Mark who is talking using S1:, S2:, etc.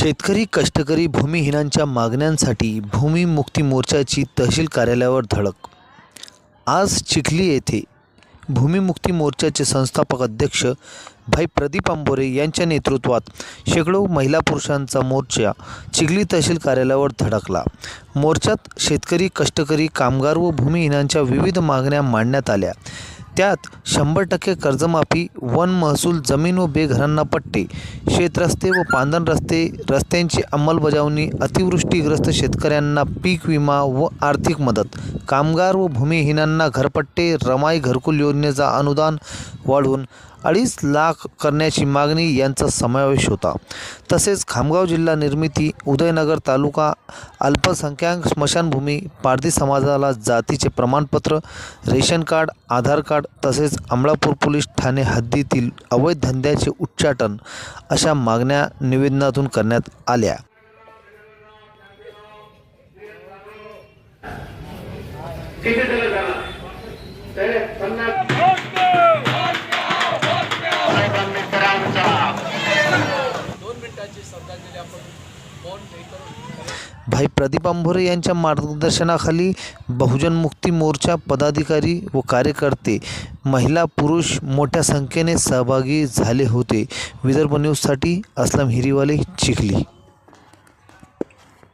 S1: शेतकरी कष्टकरी भूमिहीनांच्या मागण्यांसाठी भूमिमुक्ती मोर्चाची तहसील कार्यालयावर धडक. आज चिखली येथे भूमिमुक्ती मोर्चाचे संस्थापक अध्यक्ष भाई प्रदीप आंबोरे यांच्या नेतृत्वात शेकडो महिला पुरुषांचा मोर्चा चिखली तहसील कार्यालयावर धडकला. मोर्चात शेतकरी कष्टकरी कामगार व भूमिहीनांच्या विविध मागण्या मांडण्यात आल्या. त्यात शंभर टक्के कर्जमाफी वन महसूल जमीन व बेघरांना पट्टे शेतरस्ते व पांदण रस्ते रस्त्यांची अंमलबजावणी अतिवृष्टीग्रस्त शेतकऱ्यांना पीक विमा व आर्थिक मदत कामगार व भूमिहीनांना घरपट्टे रमाई घरकुल योजनेचा अनुदान वाढवून अडीच लाख करण्याची मागणी यांचा समावेश होता. तसेच खामगाव जिल्हा निर्मिती उदयनगर तालुका अल्पसंख्याक स्मशानभूमी पारधी समाजाला जातीचे प्रमाणपत्र रेशन कार्ड आधार कार्ड तसेच अमळापूर पोलीस ठाणे हद्दीतील अवैध धंद्याचे उच्चाटन अशा मागण्या निवेदनातून करण्यात आल्या. भाई प्रदीप आंभोरे यांच्या मार्गदर्शनाखाली बहुजन मुक्ती मोर्चा पदाधिकारी व कार्यकर्ते महिला पुरुष मोठ्या संख्येने सहभागी झाले होते. विदर्भ न्यूजसाठी असलम हिरीवाले चिखली.